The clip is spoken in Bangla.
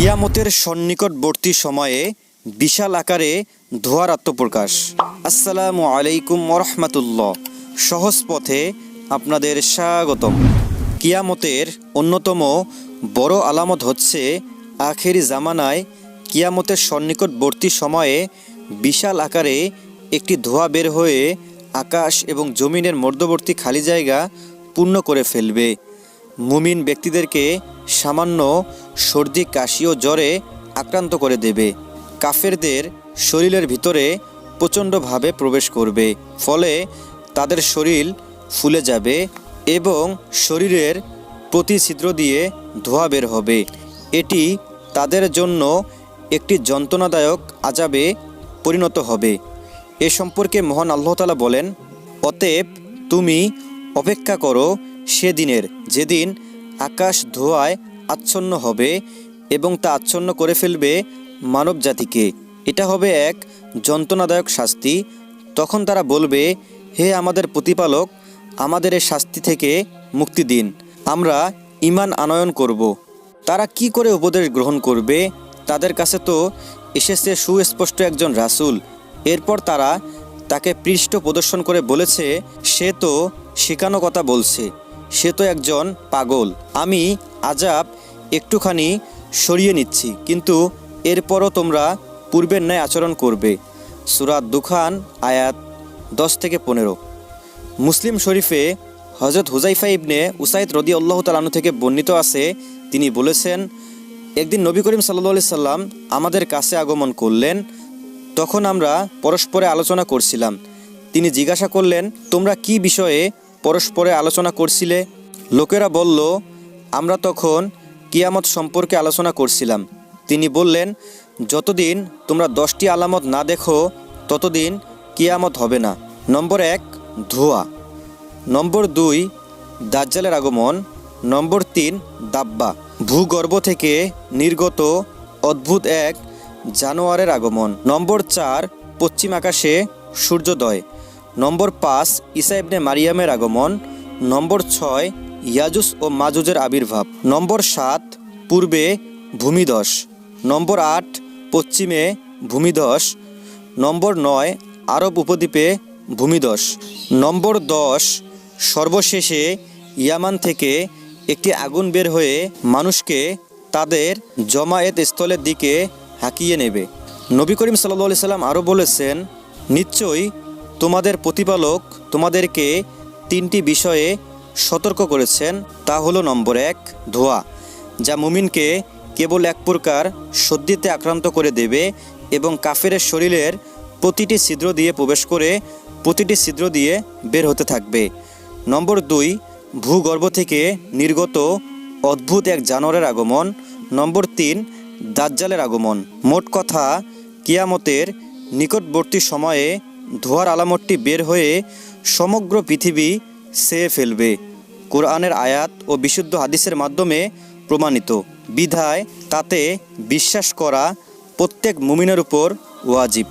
কিয়ামতের সন্নিকটবর্তী সময়ে বিশাল আকারে ধোয়ার আত্মপ্রকাশ। আসসালামু আলাইকুম ওরহমাতুল্লাহ। সহজ পথে আপনাদের স্বাগতম। কিয়ামতের অন্যতম বড় আলামত হচ্ছে আখেরি জামানায় কিয়ামতের সন্নিকটবর্তী সময়ে বিশাল আকারে একটি ধোঁয়া বের হয়ে আকাশ এবং জমিনের মধ্যবর্তী খালি জায়গা পূর্ণ করে ফেলবে। মুমিন ব্যক্তিদেরকে সামান্য সর্দি, কাশি ও জ্বরে আক্রান্ত করে দেবে। কাফেরদের শরীরের ভিতরে প্রচণ্ডভাবে প্রবেশ করবে, ফলে তাদের শরীর ফুলে যাবে এবং শরীরের প্রতি ছিদ্র দিয়ে ধোঁয়া বের হবে। এটি তাদের জন্য একটি যন্ত্রণাদায়ক আজাবে পরিণত হবে। এ সম্পর্কে মহান আল্লাহতালা বলেন, অতএব তুমি অপেক্ষা করো সেদিনের যেদিন আকাশ ধোঁয়ায় আচ্ছন্ন হবে এবং তা আচ্ছন্ন করে ফেলবে মানব জাতিকে এটা হবে এক যন্ত্রণাদায়ক শাস্তি। তখন তারা বলবে, হে আমাদের প্রতিপালক, আমাদের এই শাস্তি থেকে মুক্তি দিন, আমরা ইমান আনয়ন করব। তারা কি করে উপদেশ গ্রহণ করবে? তাদের কাছে তো এসেছে সুস্পষ্ট একজন রাসূল। এরপর তারা তাকে পৃষ্ঠ প্রদর্শন করে বলেছে, সে তো শেখানো কথা বলছে। সে তো একজন পাগল। আমি আজাব একটুখানি সরিয়ে নিচ্ছি, কিন্তু এরপরও তোমরা পূর্বের ন্যায় আচরণ করবে। সুরাত দুখান, আয়াত দশ থেকে পনেরো। মুসলিম শরীফে হজরত হুজাইফা ইবনে উসাইদ রদি আল্লাহ তালানু থেকে বর্ণিত আছে, তিনি বলেছেন, একদিন নবী করিম সাল্লা সাল্লাম আমাদের কাছে আগমন করলেন, তখন আমরা পরস্পরে আলোচনা করছিলাম। তিনি জিজ্ঞাসা করলেন, তোমরা কি বিষয়ে পরস্পরে আলোচনা করছিলে? লোকেরা বলল, আমরা তখন কিয়ামত সম্পর্কে আলোচনা করছিলাম। তিনি বললেন, যতদিন তোমরা দশটি আলামত না দেখো, ততদিন কিয়ামত হবে না। নম্বর এক, ধোয়া। নম্বর দুই, দাজ্জালের আগমন। নম্বর তিন, দাব্বা। ভূগর্ভ থেকে নির্গত অদ্ভুত এক জানোয়ারের আগমন। নম্বর চার, পশ্চিম আকাশে সূর্যোদয়। নম্বর পাঁচ ইসা ইবনে মারিয়ামের আগমন। নম্বর ছয়, ইয়াজুস ও মাজুজের আবির্ভাব। নম্বর সাত, পূর্বে ভূমিধস নম্বর আট, পশ্চিমে ভূমিধস নম্বর নয়, আরব উপদ্বীপে ভূমিধস নম্বর দশ, সর্বশেষে ইয়ামান থেকে একটি আগুন বের হয়ে মানুষকে তাদের জমায়েত স্থলের দিকে হাঁকিয়ে নেবে। নবী করিম সাল্লা সাল্লাম আরও বলেছেন, নিশ্চয়ই তোমাদের প্রতিপালক তোমাদেরকে তিনটি বিষয়ে সতর্ক করেছেন, তা হলো নম্বর এক, ধোয়া, যা মুমিনকে কেবল এক প্রকার সর্দিতে আক্রান্ত করে দেবে এবং কাফেরের শরীরের প্রতিটি ছিদ্র দিয়ে প্রবেশ করে প্রতিটি ছিদ্র দিয়ে বের হতে থাকবে। নম্বর দুই, ভূগর্ভ থেকে নির্গত অদ্ভুত এক জানোয়ারের আগমন। নম্বর তিন, দাজ্জালের আগমন। মোট কথা, কিয়ামতের নিকটবর্তী সময়ে ধোয়ার আলামতটি বের হয়ে সমগ্র পৃথিবী সেয়ে ফেলবে। কোরআনের আয়াত ও বিশুদ্ধ হাদিসের মাধ্যমে প্রমাণিত। বিধায় তাতে বিশ্বাস করা প্রত্যেক মুমিনের উপর ওয়াজিব।